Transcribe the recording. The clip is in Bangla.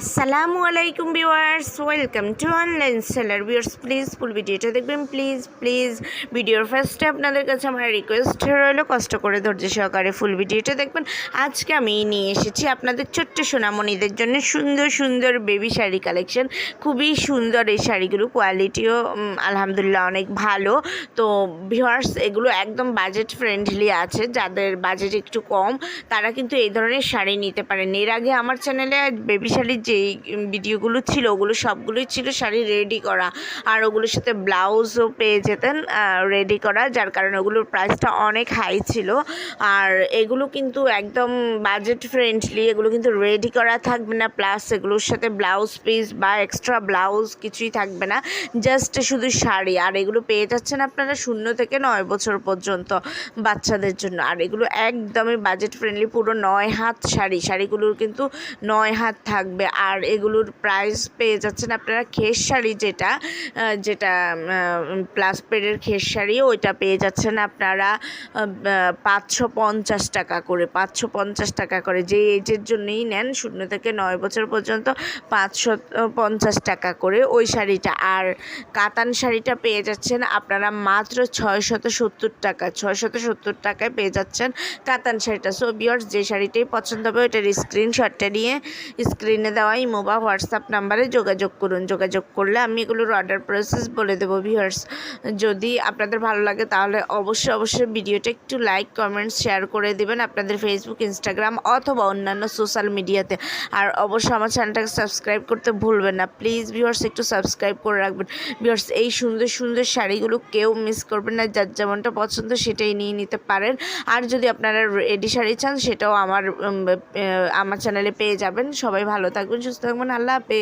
আসসালামু আলাইকুম viewers, welcome to online seller. Viewers please full ভিডিওটা দেখবেন। প্লিজ প্লিজ ভিডিওর ফার্স্টে আপনাদের কাছে আমার রিকোয়েস্ট রইল, কষ্ট করে ধৈর্য সহকারে ফুল ভিডিওটা দেখবেন। আজকে আমি নিয়ে এসেছি আপনাদের ছোট্ট সোনামণিদের জন্য সুন্দর সুন্দর বেবি শাড়ি কালেকশন খুবই সুন্দর এই শাড়িগুলো কোয়ালিটিও আলহামদুলিল্লাহ অনেক ভালো। তো ভিউয়ার্স, এগুলো একদম বাজেট ফ্রেন্ডলি আছে। যাদের বাজেট একটু কম, তারা কিন্তু এই ধরনের শাড়ি নিতে পারেন। এর আগে আমার চ্যানেলে বেবি শাড়ির যে ভিডিওগুলো ছিল, ওগুলো সবগুলোই ছিল শাড়ি রেডি করা। আর ওগুলোর সাথে ব্লাউজও পেয়ে যেতেন রেডি করা, যার কারণে ওগুলোর প্রাইসটা অনেক হাই ছিল। আর এগুলো কিন্তু একদম বাজেট ফ্রেন্ডলি এগুলো কিন্তু রেডি করা থাকবে না। প্লাস এগুলোর সাথে ব্লাউজ পিস বা এক্সট্রা ব্লাউজ কিছুই থাকবে না। জাস্ট শুধু শাড়ি। আর এগুলো পেয়ে যাচ্ছেন আপনারা শূন্য থেকে নয় বছর পর্যন্ত বাচ্চাদের জন্য। আর এগুলো একদমই বাজেট ফ্রেন্ডলি পুরো নয় হাত শাড়ি। শাড়িগুলোর কিন্তু নয় হাত থাকবে। আর এগুলোর প্রাইস পেয়ে যাচ্ছেন আপনারা খেস শাড়ি যেটা যেটা প্লাস পেডের খেস শাড়ি ওইটা পেয়ে যাচ্ছেন আপনারা পাঁচশো পঞ্চাশ টাকা করে, পাঁচশো পঞ্চাশ টাকা করে। যে এজের জন্যই নেন, শূন্য থেকে নয় বছর পর্যন্ত পাঁচশো পঞ্চাশ টাকা করে ওই শাড়িটা। আর কাতান শাড়িটা পেয়ে যাচ্ছেন আপনারা মাত্র ছয়শত সত্তর টাকা, ছয়শত সত্তর টাকায় পেয়ে যাচ্ছেন কাতান শাড়িটা। সো বিয়ার্স যে শাড়িটাই পছন্দ হবে, ওইটার স্ক্রিনশটটা নিয়ে স্ক্রিনে দেওয়া ইমো বা হোয়াটসঅ্যাপ নাম্বারে যোগাযোগ করুন। যোগাযোগ করলে আমি এগুলোর অর্ডার প্রসেস বলে দেবো ভিউয়ার্স যদি আপনাদের ভালো লাগে তাহলে অবশ্যই অবশ্যই ভিডিওটা একটু লাইক কমেন্টস শেয়ার করে দেবেন আপনাদের ফেসবুক ইনস্টাগ্রাম অথবা অন্যান্য সোশ্যাল মিডিয়াতে আর অবশ্যই আমার চ্যানেলটাকে সাবস্ক্রাইব করতে ভুলবেন না। প্লিজ ভিউয়ার্স একটু সাবস্ক্রাইব করে রাখবেন। ভিউয়ার্স এই সুন্দর সুন্দর শাড়িগুলো কেউ মিস করবেন না। যার যেমনটা পছন্দ সেটাই নিয়ে নিতে পারেন। আর যদি আপনারা রেডি শাড়ি চান সেটাও আমার আমার চ্যানেলে পেয়ে যাবেন। সবাই ভালো থাকবেন। வீடியோஸ் குறித்து சொல்லுங்கள் நல்லா பே